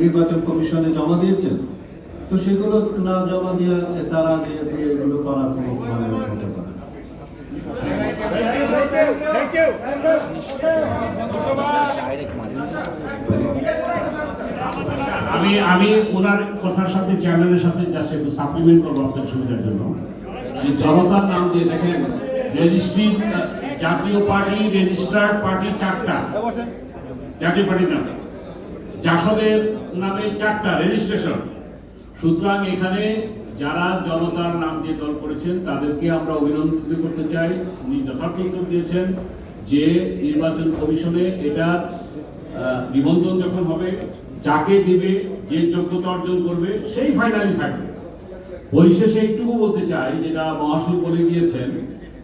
নির্বাচন কমিশনে জমা দিয়েছেন, তো সেগুলো না জমা দিয়ে তার আগে দিয়ে এগুলো করার কোনো হতে পারে আমি আমি ওনার কথার সাথে, চেয়ারম্যানের সাথে জাস্ট একটু সাপ্লিমেন্ট করব আপনার সুবিধার জন্য। যে জনতার নাম দিয়ে দেখেন রেজিস্ট্রি জাতীয় পার্টি রেজিস্টার্ড পার্টি চারটা। জাতীয় পার্টির নামে। জাসদের নামে চারটা রেজিস্ট্রেশন সুতরাং এখানে যারা জনতার নাম দিয়ে দল করেছেন, তাদেরকে আমরা অভিনন্দন করতে চাই। উনি যথার্থ উত্তর দিয়েছেন যে নির্বাচন কমিশনে এটা নিবন্ধন যখন হবে, যাকে দিবে, যে যোগ্যতা অর্জন করবে, সেই ফাইনালি থাকবে। পরিশেষে একটুকু বলতে চাই, যেটা মহাশয় বলে গিয়েছেন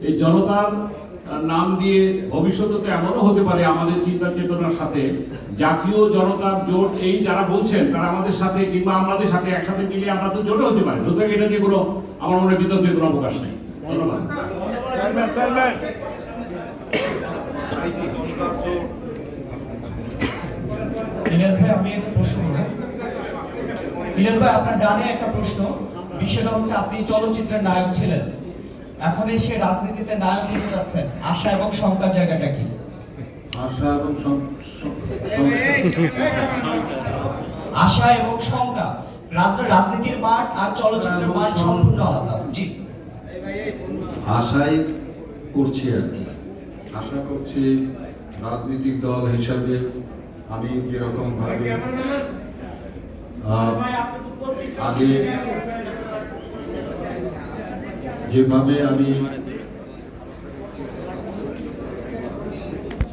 এই জনতার নাম দিয়ে ভবিষ্যতে এমনও হতে পারে আমাদের চিন্তা চেতনার সাথে। জাতীয় জনতার জোট, এই যারা বলছেন, তারা আমাদের সাথে কিংবা আমাদের সাথে একসাথে মিলে আমরা তো জোটে হতে পারে। সুতরাং এটা নিয়ে কোনো, আমার মনে বিতর্কের কোনো অবকাশ নেই। ধন্যবাদ। প্রশ্ন ভাই, আপনার ডানে একটা প্রশ্ন। বিষয়টা হচ্ছে আপনি চলচ্চিত্রের নায়ক ছিলেন। এখন এসে রাজনীতিতে নায়ক হতে চাচ্ছেন আশা এবং শঙ্কার জায়গাটা কি? আশা এবং আশা এবং শঙ্কা রাজ- রাজনীতির মাঠ আর চলচ্চিত্রের মাঠ সম্পূর্ণ আলাদা। জি। আশাই করছি আর কি। আশা করছি রাজনৈতিক দল হিসাবে আমি যেরকম ভাবে আগে যেভাবে আমি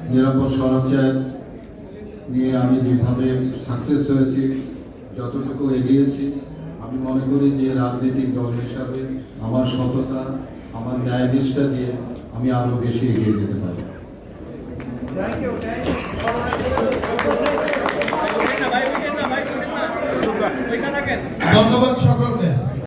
নিরাপদ সড়কচার নিয়ে আমি যেভাবে সাকসেস হয়েছি যতটুকু এগিয়েছি আমি মনে করি যে রাজনৈতিক দল হিসাবে আমার সততা আমার ন্যায় নিষ্ঠা দিয়ে আমি আরও বেশি এগিয়ে যেতে পারি ধন্যবাদ সকলকে